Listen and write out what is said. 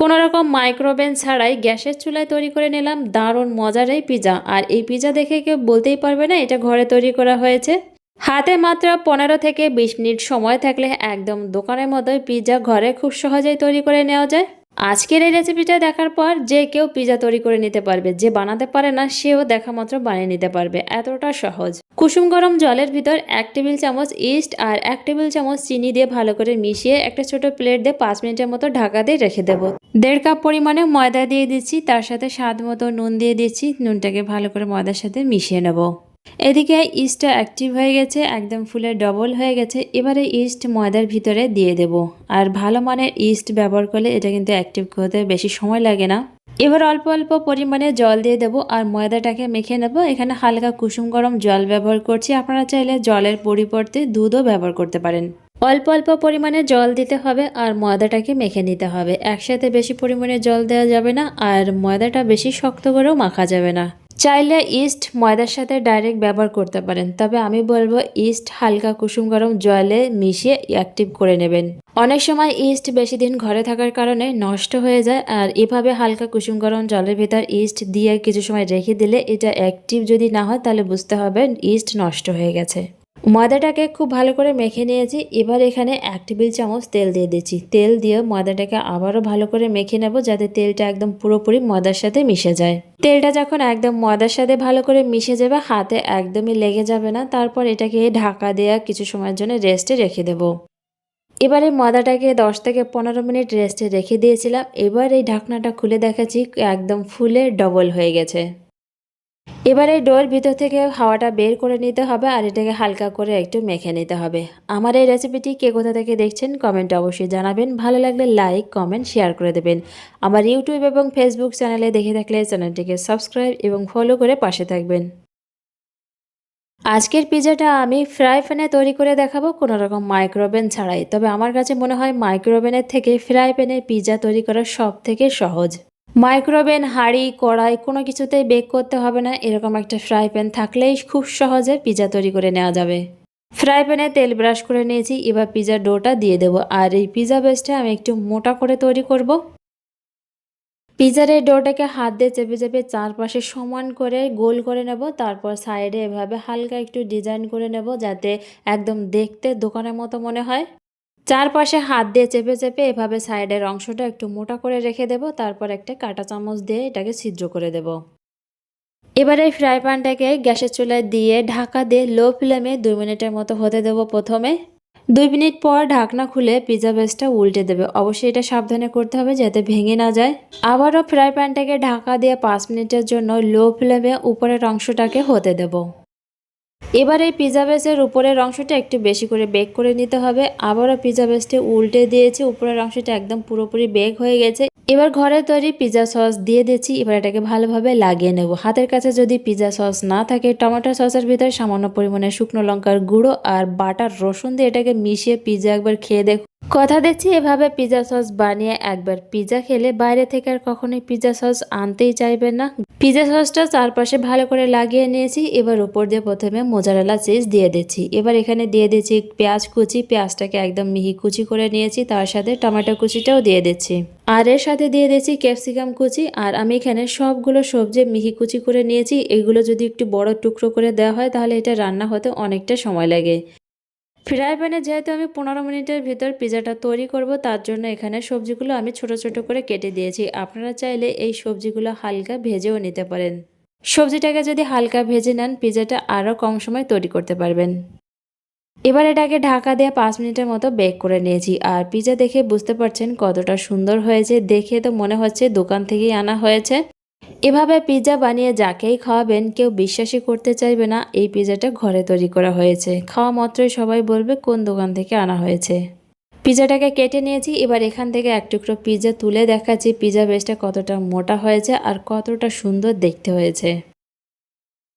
কোনো রকম মাইক্রোওভেন ছাড়াই গ্যাসের চুলায় তৈরি করে নিলাম দারুণ মজার এই পিজা। আর এই পিজা দেখে কেউ বলতেই পারবে না এটা ঘরে তৈরি করা হয়েছে। হাতে মাত্র পনেরো থেকে বিশ মিনিট সময় থাকলে একদম দোকানের মতোই পিজা ঘরে খুব সহজেই তৈরি করে নেওয়া যায়। আজকের এই রেসিপিটা দেখার পর যে কেউ পিজা তৈরি করে নিতে পারবে, যে বানাতে পারে না, সেও দেখা মাত্র বানিয়ে নিতে পারবে। এতটা সহজ। কুসুম গরম জলের ভিতর এক টেবিল চামচ ইস্ট আর এক টেবিল চামচ চিনি দিয়ে ভালো করে মিশিয়ে একটা ছোট প্লেট দিয়ে পাঁচ মিনিটের মতো ঢাকা দিয়ে রেখে দেবো। দেড় কাপ পরিমাণে ময়দা দিয়ে দিচ্ছি, তার সাথে স্বাদ মতো নুন দিয়ে দিচ্ছি, নুনটাকে ভালো করে ময়দার সাথে মিশিয়ে নেব। এদিকে ইস্টটা অ্যাক্টিভ হয়ে গেছে, একদম ফুলে ডবল হয়ে গেছে। এবারে ইস্ট ময়দার ভিতরে দিয়ে দেব। আর ভালো মানের ইস্ট ব্যবহার করলে এটা কিন্তু অ্যাক্টিভ হতে বেশি সময় লাগে না। এবার অল্প অল্প পরিমাণে জল দিয়ে দেবো আর ময়দাটাকে মেখে নেব। এখানে হালকা কুসুম গরম জল ব্যবহার করছি। আপনারা চাইলে জলের পরিবর্তে দুধও ব্যবহার করতে পারেন। অল্প অল্প পরিমাণে জল দিতে হবে আর ময়দাটাকে মেখে নিতে হবে। একসাথে বেশি পরিমাণে জল দেওয়া যাবে না আর ময়দাটা বেশি শক্ত করেও মাখা যাবে না। চাইলে ইস্ট ময়দার সাথে ডাইরেক্ট ব্যবহার করতে পারেন। তবে আমি বলব ইস্ট হালকা কুসুম গরম জলে মিশিয়ে অ্যাক্টিভ করে নেবেন। অনেক সময় ইস্ট বেশি দিন ঘরে থাকার কারণে নষ্ট হয়ে যায় আর এভাবে হালকা কুসুম গরম জলের ভেতর ইস্ট দিয়ে কিছু সময় রেখে দিলে এটা অ্যাক্টিভ যদি না হয় তাহলে বুঝতে হবে ইস্ট নষ্ট হয়ে গেছে। ময়দাটাকে খুব ভালো করে মেখে নিয়েছি। এবার এখানে এক টেবিল চামচ তেল দিয়ে দিচ্ছি। তেল দিয়ে ময়দাটাকে আবারও ভালো করে মেখে নেব যাতে তেলটা একদম পুরোপুরি ময়দার সাথে মিশে যায়। তেলটা যখন একদম ময়দার সাথে ভালো করে মিশে যাবে, হাতে একদমই লেগে যাবে না। তারপর এটাকে ঢাকা দেওয়া কিছু সময়ের জন্য রেস্টে রেখে দেবো। এবারে ময়দাটাকে দশ থেকে পনেরো মিনিট রেস্টে রেখে দিয়েছিলাম। এবার এই ঢাকনাটা খুলে দেখাচ্ছি, একদম ফুলে ডবল হয়ে গেছে। এবার ডোর ভিতর থেকে হাওয়াটা বের করে নিতে হবে আর এটাকে হালকা করে একটু মেখে নিতে হবে। আমার এই রেসিপিটি কে কোথা থেকে দেখছেন কমেন্টে অবশ্যই জানাবেন। ভালো লাগলে লাইক, কমেন্ট, শেয়ার করে দেবেন। আমার ইউটিউব এবং ফেসবুক চ্যানেলে দেখে থাকলে চ্যানেলটিকে সাবস্ক্রাইব এবং ফলো করে পাশে থাকবেন। আজকের পিজাটা আমি ফ্রাই প্যানে তৈরি করে দেখাবো, কোনো রকম মাইক্রোওভেন ছাড়াই। তবে আমার কাছে মনে হয় মাইক্রোওভেনের থেকে ফ্রাই প্যানে পিজা তৈরি করা সব থেকে সহজ। মাইক্রোওভেন হাঁড়ি, কড়াই কোনো কিছুতেই বেক করতে হবে না। এরকম একটা ফ্রাই প্যান থাকলেই খুব সহজে পিজা তৈরি করে নেওয়া যাবে। ফ্রাই প্যানে তেল ব্রাশ করে নিয়েছি, এবার পিজা ডোটা দিয়ে দেবো। আর এই পিজা বেসটা আমি একটু মোটা করে তৈরি করব। পিজার এই ডোটাকে হাত দিয়ে চেপে চেপে চারপাশে সমান করে গোল করে নেব। তারপর সাইডে এভাবে হালকা একটু ডিজাইন করে নেব, যাতে একদম দেখতে দোকানের মতো মনে হয়। চারপাশে হাত দিয়ে চেপে চেপে এভাবে সাইডের অংশটা একটু মোটা করে রেখে দেব, তারপর একটা কাঁটা চামচ দিয়ে এটাকে ছিদ্র করে দেব। এবারে ফ্রাই প্যানটাকে গ্যাসের চুলায় দিয়ে ঢাকা দিয়ে লো ফ্লেমে দুই মিনিটের মতো হতে দেব প্রথমে। দুই মিনিট পর ঢাকনা খুলে পিজা বেসটা উল্টে দেবে। অবশ্যই এটা সাবধানে করতে হবে যাতে ভেঙে না যায়। আবারও ফ্রাই প্যানটাকে ঢাকা দিয়ে পাঁচ মিনিটের জন্য লো ফ্লেমে উপরের অংশটাকে হতে দেবো। এবার এই পিজা বেসের উপরের অংশটা একটু বেশি করে বেক করে নিতে হবে। আবারও পিজা বেসটি উল্টে দিয়েছি, উপরের অংশটা একদম পুরোপুরি বেক হয়ে গেছে। এবার ঘরে তৈরি পিজা সস দিয়ে দিচ্ছি, এবার এটাকে ভালোভাবে লাগিয়ে নেব। হাতের কাছে যদি পিজা সস না থাকে, টমেটো সসের ভিতরে সামান্য পরিমাণে শুকনো লঙ্কার গুঁড়ো আর বাটার রসুন দিয়ে এটাকে মিশিয়ে পিজা একবার খেয়ে দেখ কথা দিচ্ছি, এভাবে পিজা সস বানিয়ে একবার পিজা খেলে বাইরে থেকে আর কখনোই পিজা সস আনতেই চাইবেন না। পিজা সসটা চারপাশে ভালো করে লাগিয়ে নিয়েছি, এবার উপর দিয়ে প্রথমে মোজারেলা চিজ দিয়ে দিচ্ছি। এবার এখানে দিয়ে দিচ্ছি পেঁয়াজ কুচি, পেঁয়াজটাকে একদম মিহি কুচি করে নিয়েছি, তার সাথে টমেটো কুচিটাও দিয়ে দিচ্ছি। আর এর সাথে দিয়ে দিয়েছি ক্যাপসিকাম কুচি, আর আমি এখানে সবগুলো সবজি মিহি কুচি করে নিয়েছি, এগুলো যদি একটু বড় টুকরো করে দেওয়া হয়, তাহলে এটা রান্না হতে অনেকটা সময় লাগে। ফ্রাই প্যানে যেহেতু আমি পনেরো মিনিটের ভিতর পিজাটা তৈরি করব, তার জন্য এখানে সবজিগুলো আমি ছোট ছোট করে কেটে দিয়েছি। আপনারা চাইলে এই সবজিগুলো হালকা ভেজেও নিতে পারেন। সবজিটাকে যদি হালকা ভেজে নেন, পিজাটা আরও কম সময় তৈরি করতে পারবেন। এবার এটাকে ঢাকা দিয়ে পাঁচ মিনিটের মতো বেক করে নিয়েছি। আর পিজা দেখে বুঝতে পারছেন কতটা সুন্দর হয়েছে। দেখে তো মনে হচ্ছে দোকান থেকেই আনা হয়েছে। এভাবে পিজা বানিয়ে যাকেই খাওয়াবেন, কেউ বিশ্বাসই করতে চাইবে না, এই পিজাটা ঘরে তৈরি করা হয়েছে। খাওয়া মাত্রই সবাই বলবে কোন দোকান থেকে আনা হয়েছে। পিজাটাকে কেটে নিয়েছি, এবার এখান থেকে এক টুকরো পিজা তুলে দেখাচ্ছি পিজা বেসটা কতটা মোটা হয়েছে আর কতটা সুন্দর দেখতে হয়েছে।